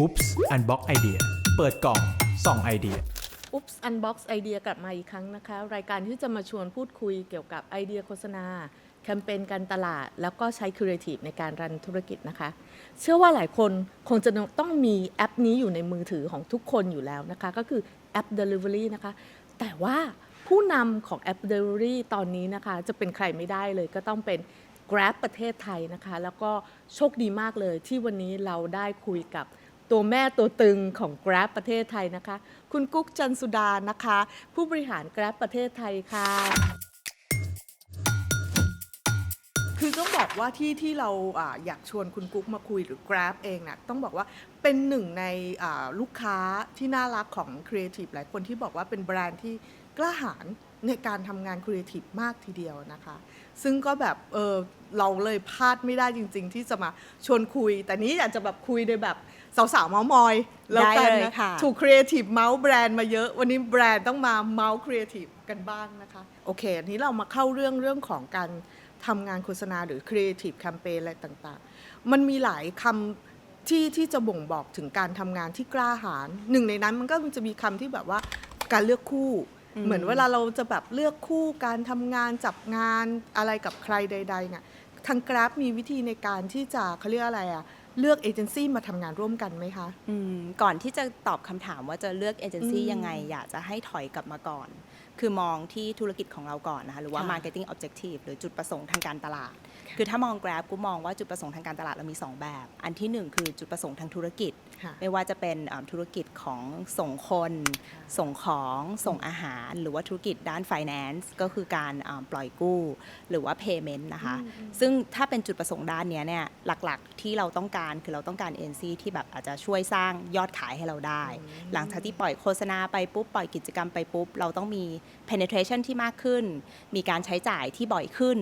Oops Unbox Idea เปิดกล่องส่องไอเดีย Oops Unbox ไอเดียกลับมาอีกครั้งนะคะ รายการที่จะมาชวนพูดคุยเกี่ยวกับไอเดียโฆษณา แคมเปญการตลาด แล้วก็ใช้ Creative ในการรันธุรกิจนะคะ เชื่อว่าหลายคนคงจะต้องมีแอปนี้อยู่ในมือถือของทุกคนอยู่แล้วนะคะ ก็คือแอป Delivery นะคะ แต่ว่าผู้นำของแอป Delivery ตอนนี้นะคะ จะเป็นใครไม่ได้เลยก็ต้องเป็น Grab ประเทศไทยนะคะ แล้วก็โชคดีมากเลยที่วันนี้เราได้คุยกับ ตัวแม่ตัวตึงของ Grab ประเทศไทยนะคะ คุณกุ๊กจันสุดานะคะ ผู้บริหาร Grab ประเทศไทยค่ะ คือต้องบอกว่าที่ที่เราอาอยากชวนคุณกุ๊กมาคุยหรือ Grab เองนะ่ะต้องบอกว่าเป็นหนึ่งในอ่าลูกค้าที่น่ารักของ Creative หลายคนที่บอกว่าเป็นแบรนด์ที่กล้าหาญในการทำงาน Creative มากทีเดียวนะคะ ซึ่งก็แบบเออเราเลยพลาดไม่ได้จริง ๆ ที่จะมาชวนคุย แต่นี้อยากจะแบบคุยในแบบ สาวๆเมาส์มอย แล้วกันได้เลยนะค่ะถูก Creative เมาส์แบรนด์มาเยอะ วันนี้แบรนด์ต้องมาเมาส์ Creative กันบ้างนะคะ โอเคอันนี้เรามาเข้าเรื่องเรื่องของการทำงานโฆษณาหรือ Creative Campaign อะไรต่างๆ มันมีหลายคำที่ที่จะบ่งบอกถึงการทำงานที่กล้าหาญหนึ่งในนั้นมันก็มันจะมีคำที่แบบว่าการเลือกคู่อืมเหมือนเวลาเราจะแบบเลือกคู่การทำงานจับงานอะไรกับใครใดๆเนี่ยทางกราฟมีวิธีในการที่จะเขาเรียกอะไรอะ เลือกเอเจนซี่มาทำงานร่วมกันไหมคะ อืมก่อนที่จะตอบคำถามว่าจะเลือกเอเจนซี่อืมยังไง อยากจะให้ถอยกลับมาก่อน คือมองที่ธุรกิจของเราก่อนนะคะ หรือว่า ค่ะ marketing objective หรือจุดประสงค์ทางการตลาด คือถ้ามอง Grab กูมองว่าจุดประสงค์ทางการตลาดเรามี 2 แบบ อันที่1 คือจุดประสงค์ทางธุรกิจ ค่ะไม่ว่าจะเป็นอ่าธุรกิจของส่งคน ส่งของส่งอาหาร หรือว่าธุรกิจด้าน finance ก็คือการอ่าปล่อยกู้ หรือว่า payment นะคะ ซึ่งถ้าเป็นจุดประสงค์ด้านเนี้ยเนี่ยหลักๆที่เราต้องการคือเราต้องการ NC ที่แบบอาจจะช่วยสร้างยอดขายให้เราได้ หลังจากที่ปล่อยโฆษณาไปปุ๊บ ปล่อยกิจกรรมไปปุ๊บ เราต้องมี penetration ที่มากขึ้น มีการใช้จ่ายที่บ่อยขึ้น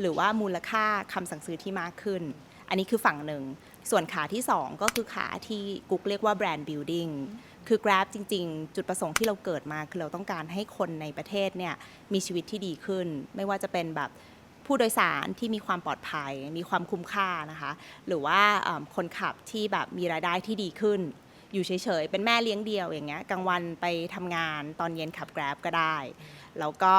หรือว่ามูลค่าคำสั่งซื้อที่มากขึ้น อันนี้คือฝั่งหนึ่ง ส่วนขาที่ 2 ก็คือขาที่กุ๊กเรียกว่า brand building คือ Grab จริง ๆ จุดประสงค์ที่เราเกิดมาคือเราต้องการให้คนในประเทศเนี่ยมีชีวิตที่ดีขึ้น ไม่ว่าจะเป็นแบบผู้โดยสารที่มีความปลอดภัย มีความคุ้มค่านะคะ หรือว่าคนขับที่แบบมีรายได้ที่ดีขึ้น อยู่เฉยๆ เป็นแม่เลี้ยงเดียวอย่างเงี้ยกลางวันไปทำงานตอนเย็นขับ Grab ก็ได้ แล้วก็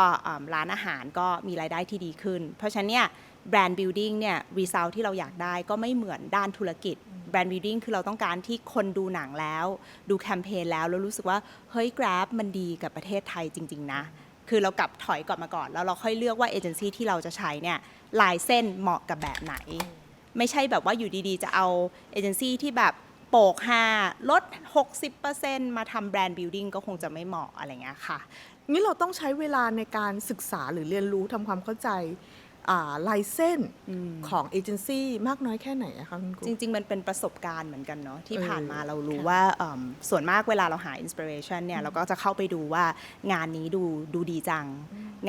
ร้านอาหารก็มีรายได้ที่ดีขึ้น เพราะฉะนั้นเนี่ย แบรนด์ building เนี่ยรีซ l ที่เราอยากได้ก็ไม่เหมือนด้านธุรกิจแบรนด์ building คือเราต้องการที่คนดูหนังแล้ว ดูแคมเปญแล้ว แล้วรู้สึกว่า เฮ้ย Grab มันดีกับประเทศไทยจริง ๆ นะ คือเรากลับถอยกลับมาก่อน แล้วเราค่อยเลือกว่าเอเจนซี่ที่เราจะใช้เนี่ยลายเส้นเหมาะกับแบบไหน ไม่ใช่แบบว่าอยู่ดีๆ จะเอาเอเจนซี่ที่แบบโปกห้าลด 60%มาทำแบรนด์ building ก็คงจะไม่เหมาะอะไรเงี้ยค่ะนี่เราต้องใช้เวลาในการศึกษาหรือเรียนรู้ทำความเข้าใจ ลายเส้นของเอเจนซี่มากน้อยแค่ไหนอะคะคุณกุ๊กจริง ๆ มันเป็นประสบการณ์เหมือนกันเนาะที่เออผ่านมาเรารู้ค่ะว่าเอิ่มส่วนมากเวลาเราหาอินสปิเรชันเนี่ยเราก็จะเข้าไปดูว่างานนี้ดูดูดีจัง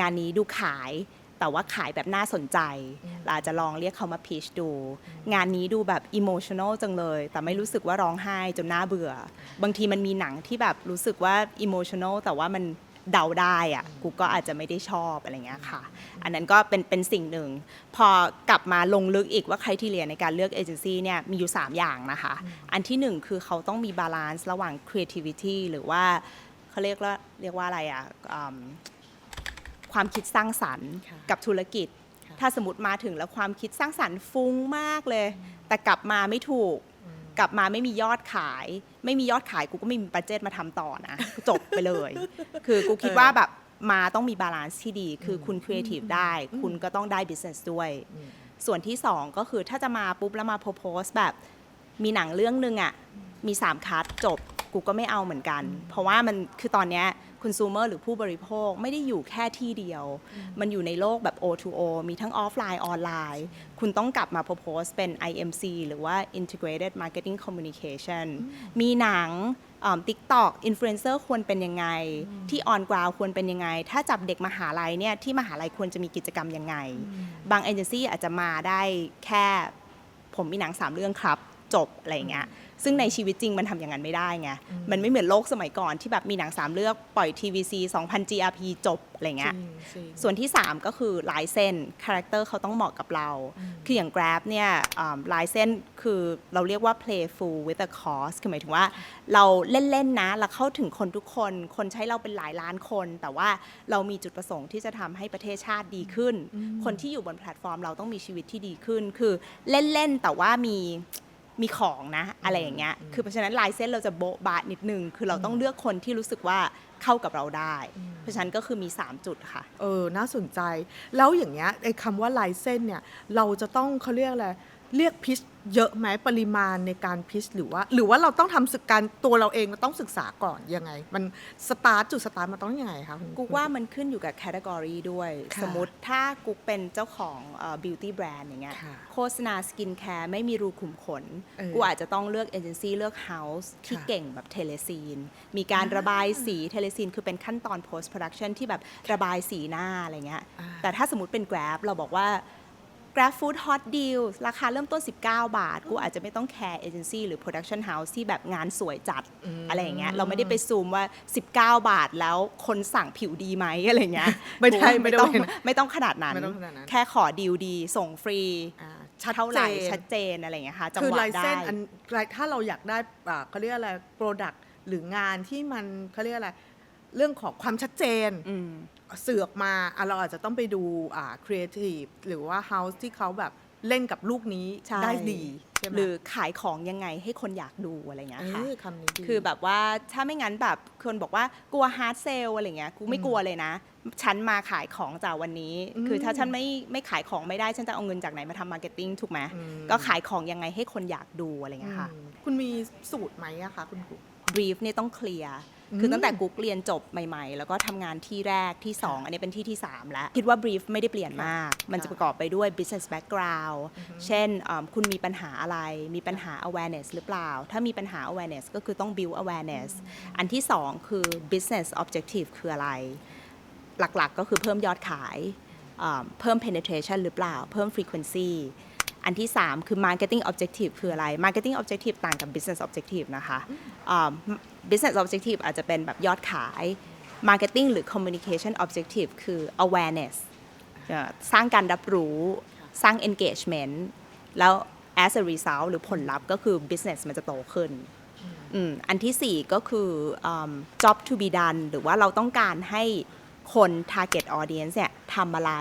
งานนี้ดูขายแต่ว่าขายแบบน่าสนใจ เราอาจจะลองเรียกเขามาพิชดู งานนี้ดูแบบอิโมชัน a ลจังเลย แต่ไม่รู้สึกว่าร้องไห้จนน่าเบื่อ บางทีมันมีหนังที่แบบรู้สึกว่าอิโมชัน a ลแต่ว่ามัน เดาได้อะกูก็อาจจะไม่ได้ชอบอะไรเงี้ยค่ะ อันนั้นก็เป็นเป็นสิ่งหนึ่ง พอกลับมาลงลึกอีกว่าใครที่เรียนในการเลือกเอเจนซี่เนี่ยมีอยู่ 3 อย่างนะคะ อันที่หนึ่งคือเขาต้องมีบาลานซ์ระหว่าง creativity หรือว่าเขาเรียกว่าเรียกว่าอะไรอะอืมความคิดสร้างสรรค์ค่ะกับธุรกิจค่ะถ้าสมมติมาถึงแล้วความคิดสร้างสรรค์ฟุ้งมากเลย แต่กลับมาไม่ถูก กลับมาไม่มียอดขาย ไม่มียอดขายกูก็ไม่มีบัจเจตมาทำต่อนะจบไปเลย คือกูคิดว่าแบบมาต้องมีบาลานซ์ที่ดี คือคุณครีเอทีฟได้ คุณก็ต้องได้บิสเนสด้วย ส่วนที่2ก็คือถ้าจะมาปุ๊บแล้วมาโพสแบบ มีหนังเรื่องหนึ่งอะ่ะมี3คัดจบ กูก็ไม่เอาเหมือนกัน เพราะว่ามันคือตอนเนี้ยคุณซูเมอร์หรือผู้บริโภคไม่ได้อยู่แค่ที่เดียว มันอยู่ในโลกแบบ O2O มีทั้งออฟไลน์ออนไลน์ คุณต้องกลับมาโพสเป็น IMC หรือว่า Integrated Marketing Communication มีหนังติ๊กตอกอินฟลูเอนเซอร์ควรเป็นยังไง ที่ออนกราวควรเป็นยังไง ถ้าจับเด็กมหาลัยเนี่ย ที่มหาลัยควรจะมีกิจกรรมยังไง บางเอเจนซี่อาจจะมาได้แค่ผมมีหนังสามเรื่องครับ จบอะไรอย่างเงี้ย ซึ่งในชีวิตจริงมันทำอย่างนั้นไม่ได้ไงมันไม่เหมือนโลกสมัยก่อนที่แบบมีหนังสามเรื่องปล่อย TVC 2,000 GRP จบอะไรเงี้ยจริงจริงส่วนที่ 3 ก็คือลายเส้นคาแรคเตอร์เขาต้องเหมาะกับเรา คืออย่าง Grab เนี่ยอ่าลายเส้นคือเราเรียกว่า playful with a cause คือหมายถึงว่าเราเล่น ๆ นะแล้วเข้าถึงคนทุกคน คนใช้เราเป็นหลายล้านคน แต่ว่าเรามีจุดประสงค์ที่จะทำให้ประเทศชาติดีขึ้น คนที่อยู่บนแพลตฟอร์มเราต้องมีชีวิตที่ดีขึ้น คือเล่น ๆ แต่ว่ามี มีของนะอะไรอย่างเงี้ย คือเพราะฉะนั้นลายเส้นเราจะโบ๊ะบาดนิดนึง คือเราต้องเลือกคนที่รู้สึกว่าเข้ากับเราได้ เพราะฉะนั้นก็คือมี 3 จุดค่ะ เออ น่าสนใจ แล้วอย่างเงี้ยไอ้คำว่าลายเส้นเนี่ย เราจะต้องเขาเรียกอะไร เรียกพิชเยอะไหมปริมาณในการพิชหรือว่า หรือว่าเราต้องทำศึกการตัวเราเองเราต้องศึกษาก่อนยังไง มันสตาร์ทจุดสตาร์ทมันต้องยังไงคะคุณกุ๊กว่ามันขึ้นอยู่กับแคตตากรีด้วยค่ะสมมติถ้ากุ๊กเป็นเจ้าของบิวตี้แบรนด์อย่างเงี้ยค่ะโฆษณาสกินแคร์ไม่มีรูขุมขนเออกูอาจจะต้องเลือกเอเจนซี่เลือกเฮาส์ที่ค่ะเก่งแบบเทเลซีน มีการระบายสีเทเลซีนคือเป็นขั้นตอน post production ที่แบบระบายสีหน้าอะไรเงี้ยอ่าแต่ถ้าสมมติเป็น Grab เราบอกว่า Grab Food Hot Deal ราคาเริ่มต้น 19 บาท กูอาจจะไม่ต้องแคร์เอเจนซี่หรือ Production House ที่แบบงานสวยจัดอะไรอย่างเงี้ยเราไม่ได้ไปซูมว่า 19 บาทแล้วคนสั่งผิวดีไหมอะไรเงี้ยไม่ได้กูไม่ไม่ได้ต้องเห็นไม่ต้องขนาดนั้นไม่ต้องขนาดนั้น แค่ขอดีลดี ส่งฟรีอ่าชัดเท่าไหร่จนชัดเจนอะไรอย่างเงี้ยค่ะจังคือหวะลายได้เส้นอันลายถ้าเราอยากได้อ่าเขาเรียกอะไร Product หรืองานที่มันเขาเรียกอะไร เรื่องของความชัดเจนอืม เสือกมาอะเราอาจจะต้องไปดูอ่าครีเอทีฟหรือว่าเฮาส์ที่เขาแบบเล่นกับลูกนี้ใช่ ได้ดีใช่ไหมหรือขายของยังไงให้คนอยากดูอะไรเงี้ยเอค่ะ อคำนี้ดี คือแบบว่าถ้าไม่งั้นแบบคนบอกว่ากลัวฮาร์ดเซลอะไรเงี้ยกูไม่กลัวเลยนะ ฉันมาขายของจากวันนี้ อืม คือถ้าฉันไม่ไม่ขายของไม่ได้ ฉันจะเอาเงินจากไหนมาทำมาร์เก็ตติ้งถูกไหมอืมก็ขายของยังไงให้คนอยากดูอะไรเงี้ยค่ะอืมคุณมีสูตรไหมอะคะคุณครู บรีฟเนี่ยต้องเคลียร์อืม คือตั้งแต่กุ๊กเรียนจบใหม่ๆ แล้วก็ทำงานที่แรกที่ 2 อันนี้เป็นที่ที่ 3 แล้ว คิดว่าบรีฟไม่ได้เปลี่ยนมาก มันจะประกอบไปด้วย business background เช่นอ่าคุณมีปัญหาอะไร มีปัญหา awareness หรือเปล่า ถ้ามีปัญหา awareness ก็คือต้อง build awareness อันที่ 2 คือ business objective คืออะไร หลักๆก็คือเพิ่มยอดขายอ่าเพิ่ม penetration หรือเปล่า เพิ่ม frequency อันที่ 3 คือ marketing objective คืออะไร marketing objective ต่างกับ business objective นะคะอ่า business objective อาจจะเป็นแบบยอดขาย marketing หรือ communication objective คือ awareness เอ่อสร้างการรับรู้ สร้าง engagement แล้ว as a result หรือผลลัพธ์ก็คือ business มันจะโตขึ้นอืมอันที่ 4 ก็คืออืม job to be done หรือว่าเราต้องการให้ คน target audience เนี่ยทำอะไร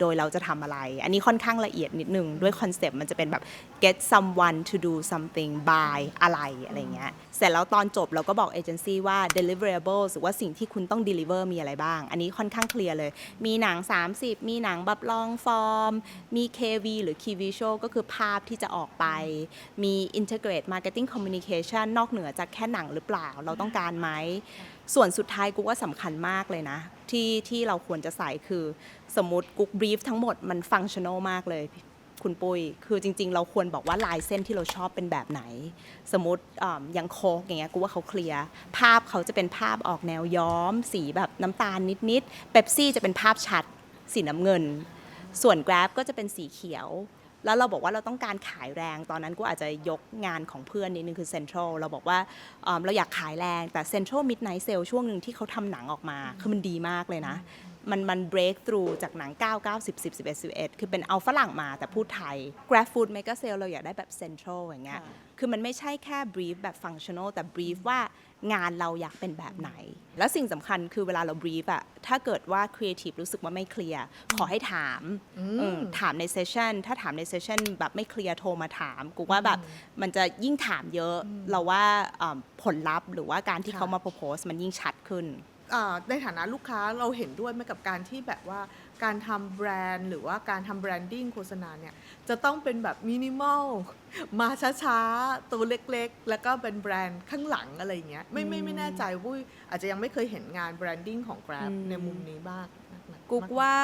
โดยเราจะทำอะไร อันนี้ค่อนข้างละเอียดนิดนึง ด้วยคอนเซปต์มันจะเป็นแบบ get someone to do something by อะไรอะไรเงี้ย เสร็จแล้วตอนจบเราก็บอกเอเจนซี่ว่า deliverables หรือว่าสิ่งที่คุณต้อง deliver มีอะไรบ้าง อันนี้ค่อนข้างเคลียร์เลย มีหนัง 30 มีหนังแบบลองฟอร์ม มี KV หรือ Key Visual ก็คือภาพที่จะออกไป มี integrate marketing communication นอกเหนือจากแค่หนังหรือเปล่า เราต้องการไหม ส่วนสุดท้ายกูว่าสำคัญมากเลยนะ ที่ที่เราควรจะใส่คือสมมติกุ๊กบรีฟทั้งหมดมันฟังชั่นอลมากเลยคุณปุ้ย คือจริง ๆ เราควรบอกว่าลายเส้นที่เราชอบเป็นแบบไหน สมมติอย่างโคกอย่างเงี้ยกูว่าเขาเคลียร์ ภาพเขาจะเป็นภาพออกแนวย้อม สีแบบน้ำตาลนิดๆเ e ปซี่จะเป็นภาพชัด สีน้ำเงิน ส่วน Grab ก็จะเป็นสีเขียว แล้วเราบอกว่าเราต้องการขายแรง ตอนนั้นกูอาจจะยกงานของเพื่อนนิดนึงคือเซ็นทรัลเราบอกว่าเเราอยากขายแรงแต่เซ็นทรัลมิดไนท์เซลช่วงหนึ่งที่เขาทำหนังออกมาคือมันดีมากเลยนะ มันมัน break through จากหนัง 9 9 10 10 11 11 คือเป็นเอาฝรั่งมาแต่พูดไทย Grab Food Mega Sale เราอยากได้แบบ Central อย่างเงี้ย คือมันไม่ใช่แค่ brief แบบ functional แต่ brief ว่างานเราอยากเป็นแบบไหน แล้วสิ่งสำคัญคือเวลาเรา brief อะถ้าเกิดว่า creative รู้สึกว่าไม่เคลียร์ ขอให้ถามเออถามในเซสชันถ้าถามในเซสชันแบบไม่เคลียร์โทรมาถาม กูว่าแบบมันจะยิ่งถามเยอะ เราว่าอ่าผลลัพธ์หรือว่าการที่ค่ะเขามา propose มันยิ่งชัดขึ้นอ่า ในฐานะลูกค้าเราเห็นด้วยไหมกับการที่แบบว่าการทำแบรนด์ หรือว่าการทำแบรนดิ้งโฆษณาเนี่ย จะต้องเป็นแบบมินิมอลมาช้าๆ ตัวเล็กๆ แล้วก็เป็นแบรนด์ข้างหลังอะไรอย่างเงี้ยไม่ไม่ไม่แน่ใจวุ้ยอาจจะยังไม่เคยเห็นงานแบรนดิ้งของ Grab อืมในมุมนี้บ้างนะกุ๊กว่า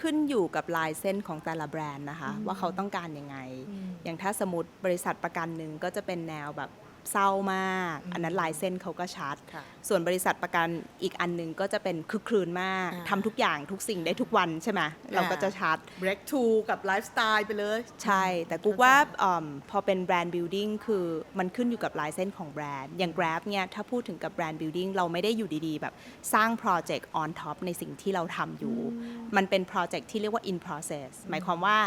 ขึ้นอยู่กับลายเส้นของแต่ละแบรนด์นะคะ ว่าเขาต้องการยังไงอืมอย่างถ้าสมมติบริษัทประกันหนึ่งก็จะเป็นแนวแบบ เศร้ามากอืมอันนั้นลายเส้นเขาก็ชัดค่ะส่วนบริษัทประกันอีกอันหนึงก็จะเป็นคึกครืนมากอ่าทำทุกอย่างทุกสิ่งได้ทุกวันใช่ไหมเราก็จะชัด break to กับไลฟ์สไตล์ไปเลย ใช่ แต่กูว่าอืมพอเป็นแบรนด์ building คือมันขึ้นอยู่กับลายเส้นของแบรนด์ อย่าง Grab เนี่ยถ้าพูดถึงกับแบรนด์ building เราไม่ได้อยู่ดีๆ แบบสร้างโปรเจกต์ on top ในสิ่งที่เราทำอยู่ มันเป็นโปรเจกต์ที่เรียกว่า in process หมายความว่า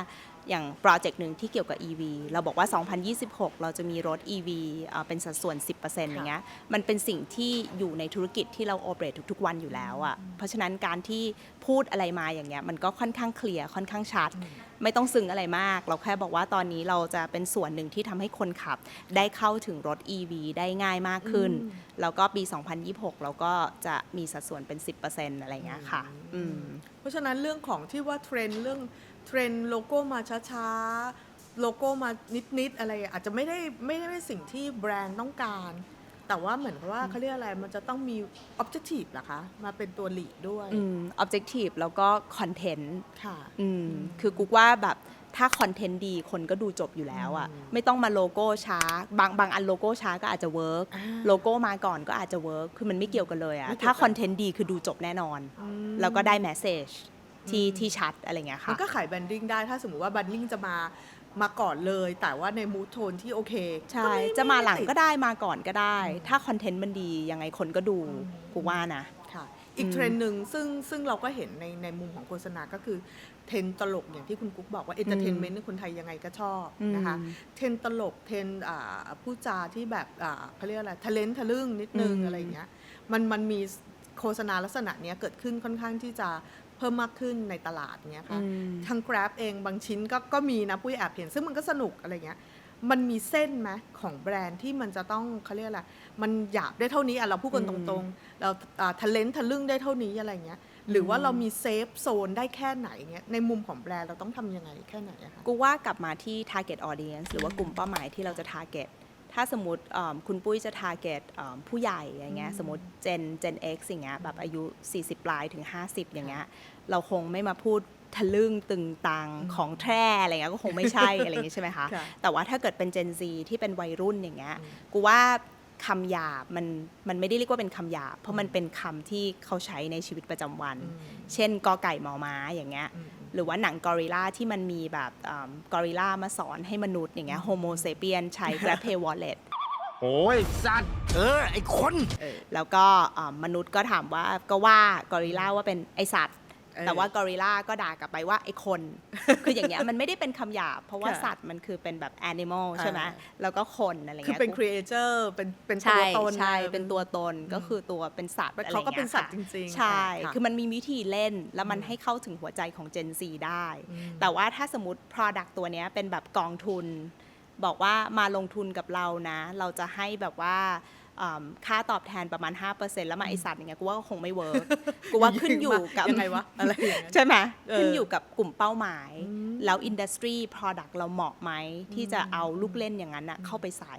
อย่างโปรเจกต์หนึ่งที่เกี่ยวกับ EV เราบอกว่า 2026 เราจะมีรถ EV เอ่อเป็นสัดส่วน 10%อย่างเงี้ย มันเป็นสิ่งที่อยู่ในธุรกิจที่เราโอเปเรตทุก ๆ วันอยู่แล้วอะ่ะ เพราะฉะนั้นการที่พูดอะไรมาอย่างเงี้ย มันก็ค่อนข้างเคลียร์ ค่อนข้างชัด ไม่ต้องซึ้งอะไรมาก เราแค่บอกว่าตอนนี้เราจะเป็นส่วนหนึ่งที่ทำให้คนขับ ได้เข้าถึงรถ EV ได้ง่ายมากขึ้น แล้วก็ปี 2026 เราก็จะมีสัดส่วนเป็น 10%อะไรเงี้ยค่ะอืมเพราะฉะนั้นเรื่องของที่ว่าเทรนด์เรื่อง เทรนด์โลโก้มาช้าๆ โลโก้มานิดๆ อะไรอาจจะไม่ได้ไม่ได้เป็นสิ่งที่แบรนด์ต้องการ แต่ว่าเหมือนกับว่าเขาเรียกอะไรมันจะต้องมี objective เหรอคะ มาเป็นตัวหลีดด้วยอืม objective แล้วก็ content ค่ะอืมคือกุ๊กว่าแบบถ้าคอนเทนต์ดีคนก็ดูจบอยู่แล้วอะ่ะไม่ต้องมาโลโก้ช้า บางบางอันโลโก้ช้าก็อาจจะเวิร์กอ่าโลโก้มาก่อนก็อาจจะเวิร์กคือมันไม่เกี่ยวกันเลยอะไม่่ะเกี่ยวกันถ้าคอนเทนต์ดีคือดูจบแน่นอน แล้วก็ได้แมสเซจ ที่ที่ชัดอะไรเงี้ยมัค่ะนก็ขายแบรนดิ้งได้ถ้าสมมติว่าแบรนดิ้งจะมามาก่อนเลย แต่ว่าในมูทโทนที่โอเคใช่ก็ไจะมาหลังไติดก็ได้มาก่อนก็ได้ ถ้าคอนเทนต์มันดียังไงคนก็ดูอืมกูว่านะค่ะอีกเทรนด์หนึ่งซึ่งซึ่งเราก็เห็นในในมุมของโฆษณาก็คือเทรนด์ตลกอย่างที่คุณกุ๊กบอกว่าเอนเตอร์เทนเมนต์คนไทยยังไงก็ชอบนะคะอืมเทรนด์ตลกเทรนด์อ่าผู้จาที่แบบอ่าเขาเรียกอะไรทะเลนทะลึ่งนิดนึงอืมอะไรอย่างเงี้ยมันมันมีโฆษณาลักษณะเนี้ยเกิดขึ้นค่อนข้างที่จะ เพิ่มมากขึ้นในตลาดเนี้ยค่ะอืมทาง Grab เองบางชิ้นก็ก็มีนะปุ้ยแอบเห็น ซึ่งมันก็สนุกอะไรเงี้ยมันมีเส้นไหมของแบรนด์ที่มันจะต้องเขาเรียกอะไรมันหยาบได้เท่านี้อะเราพูดกันตรงๆ เราทะเลนทะลึ่งได้เท่านี้อะไรเงี้ยหรือว่าเรามีเซฟโซนได้แค่ไหนเงี้ยในมุมของแบรนด์เราต้องทำยังไงแค่ไหนอะคะกูว่ากลับมาที่ target audience หรือว่ากลุ่มเป้าหมายที่เราจะ target ถ้าสมมติเอิ่มคุณปุ้ยจะ target เอิ่มผู้ใหญ่อย่างเงี้ยสมมติ Gen Gen X อย่างเงี้ยแบบอายุ 40 ปลายถึง 50 อย่างเงี้ยเราคงไม่มาพูดทะลึ่งตึงตังของแท้อะไรเงี้ยก็คงไม่ใช่อะไรอย่างงี้ใช่ไหมคะค่ะแต่ว่าถ้าเกิดเป็น Gen Z ที่เป็นวัยรุ่นอย่างเงี้ยกูว่า คำหยาบมันมันไม่ได้เรียกว่าเป็นคำหยาบ เพราะมันเป็นคำที่เขาใช้ในชีวิตประจำวัน เช่นกอไก่หมอม้าอย่างเงี้ยหรือว่าหนังกอริลลาที่มันมีแบบกอริลลามาสอนให้มนุษย์อย่างเงี้ยโฮโมเซเปียนใช้ Grab Pay Wallet โอ้ยสัตว์ เออ ไอคน แล้วก็อ่ามนุษย์ก็ถามว่าก็ว่ากอริลลาว่าเป็นไอสัตว์เออ แต่ว่ากอริลลาก็ด่ากลับไปว่าไอคน คืออย่างเงี้ยมันไม่ได้เป็นคำหยาบ เพราะว่าค่ะสัตว์มันคือเป็นแบบ animal ใช่ไหมอ่าแล้วก็คนอะไรคือเงี้ยเป็นครีเอเตอร์เป็นเป็นตัใช่วตนใช่ลยเป็นตัวตนก็คือตัวเป็นสัตว์เป็นอะไรเขาก็งี้ยเป็นสัตว์ค่ะจริงๆ ใช่ค่ะคือมันมีวิธีเล่นแล้วมันให้เข้าถึงหัวใจของ Gen Z ได้ แต่ว่าถ้าสมมติ Product ตัวเนี้ยเป็นแบบกองทุน บอกว่ามาลงทุนกับเรานะ เราจะให้แบบว่าอืม ค่าตอบแทนประมาณ 5%แล้วมาไอสัตว์อย่างเงี้ยกูว่าก็คงไม่เวิร์กกูว่าขึ้นอยู่กับยังไงวะอะไรอย่างเงี้ยใช่ไหมเออขึ้นอยู่กับกลุ่มเป้าหมาย แล้วอินดัสทรี Product เราเหมาะไหมที่จะเอาลูกเล่นอย่างนั้นอะเข้าไปใส่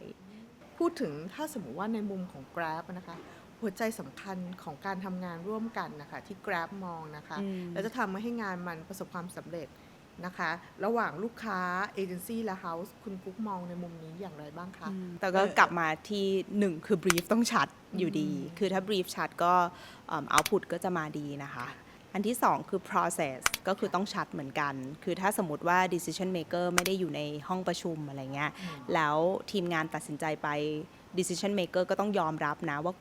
พูดถึงถ้าสมมติว่าในมุมของ Grab นะคะหัวใจสำคัญของการทำงานร่วมกันนะคะที่ Grab มองนะคะอืมแล้วจะทำให้งานมันประสบความสำเร็จ นะคะ ระหว่างลูกค้าเอเจนซี่และเฮาส์คุณกุ๊กมองในมุมนี้อย่างไรบ้างคะ แต่ก็เออกลับมาที่หนึ่งคือบรีฟต้องชัดอยู่ดี คือถ้าบรีฟชัดก็เอาพุตก็จะมาดีนะคะ อันที่สองคือ process ก็คือต้องชัดเหมือนกัน คือถ้าสมมติว่า decision maker ไม่ได้อยู่ในห้องประชุมอะไรเงี้ย แล้วทีมงานตัดสินใจไป decision maker ก็ต้องยอมรับนะว่า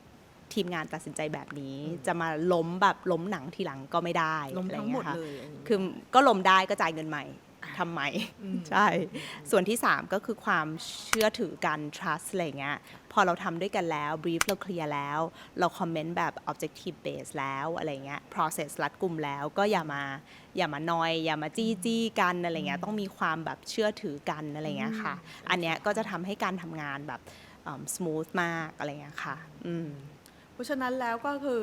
ทีมงานตัดสินใจแบบนี้ จะมาล้มแบบล้มหนังทีหลังก็ไม่ได้ล้มอะไรทั้งหมเงี้ดยค่ะเลยอันนี้คือก็ล้มได้ก็จ่ายเงินใหม่ทำใหม่ใช่ ส่วนที่ 3 ก็คือความเชื่อถือกัน trust อะไรเงี้ยพอเราทำด้วยกันแล้ว brief เราเคลียร์แล้ว เราคอมเมนต์แบบ objective base แล้วอะไรเงี้ย process รัดกลุ่มแล้วก็อย่ามาอย่ามานอย อย่ามาจี้จี้กันอะไรเงี้ยต้องมีความแบบเชื่อถือกันอะไรเงี้ยค่ะ อันเนี้ยก็จะทำให้การทำงานแบบอืม smooth มากอะไรเงี้ยค่ะ อืม เพราะฉะนั้นแล้วก็คือ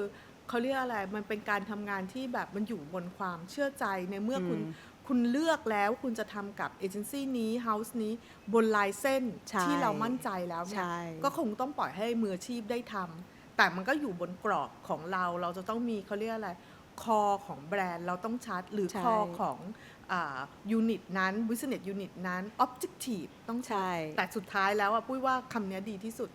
เขาเรียกอะไรมันเป็นการทำงานที่แบบมันอยู่บนความเชื่อใจในเมื่อคุณอืมคุณเลือกแล้วคุณจะทำกับเอเจนซี่นี้เฮาส์นี้บนลายเส้นใช่ ที่เรามั่นใจแล้วเนี่ใช่ยก็คงต้องปล่อยให้มืออาชีพได้ทำ แต่มันก็อยู่บนกรอบของเรา เราจะต้องมีเขาเรียกอะไร คอของแบรนด์เราต้องชัด หรือใช่ คอของยูนิตนั้น business unit นั้น objective ต้องใช้ใช่ แต่สุดท้ายแล้วอะปุ้ยว่าคำเนี้ยดีที่สุด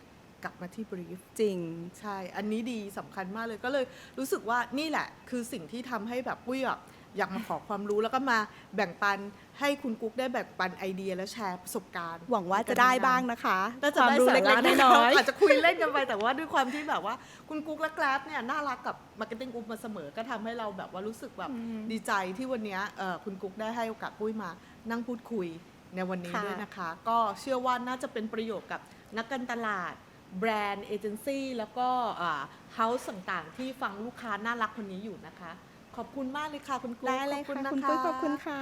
กลับมาที่ brief จริง ใช่ อันนี้ดีสำคัญมากเลยก็เลยรู้สึกว่านี่แหละ คือสิ่งที่ทำให้แบบปุ้ยแบบอยากมาขอความรู้แล้วก็มาแบ่งปันให้คุณกุ๊กได้แบ่งปันไอเดียและแชร์ประสบการณ์ หวังว่าจะได้บ้างนะคะน่าจะความได้รู้สาเล็ระกๆน้น้ออยยๆอาจจะคุยเล่นกันไปแต่ว่าด้วยความที่แบบว่า คุณกุ๊กและแกร็บเนี่ยน่ารักกับมาร์เก็ตติ้งกรุ๊ปมาเสมอก็ทำให้เราแบบว่ารู้สึกแบบดีใจที่วันเนี้ยเอ่อคุณกุ๊กได้ให้โอกาสปุ้ยมา นั่งพูดคุยในวันนี้ค่ะด้วยนะคะ ก็เชื่อว่าน่าจะเป็นประโยชน์กับนักการตลาด แบรนด์เอเจนซี่แล้วก็เฮาส์ต่างๆ ที่ฟังลูกค้าน่ารักคนนี้อยู่นะคะ ขอบคุณมากเลยค่ะ คุณกุ๊กได้เลยขอบค่ะณนะคุณคะปุ้ยขอบคุณค่ะ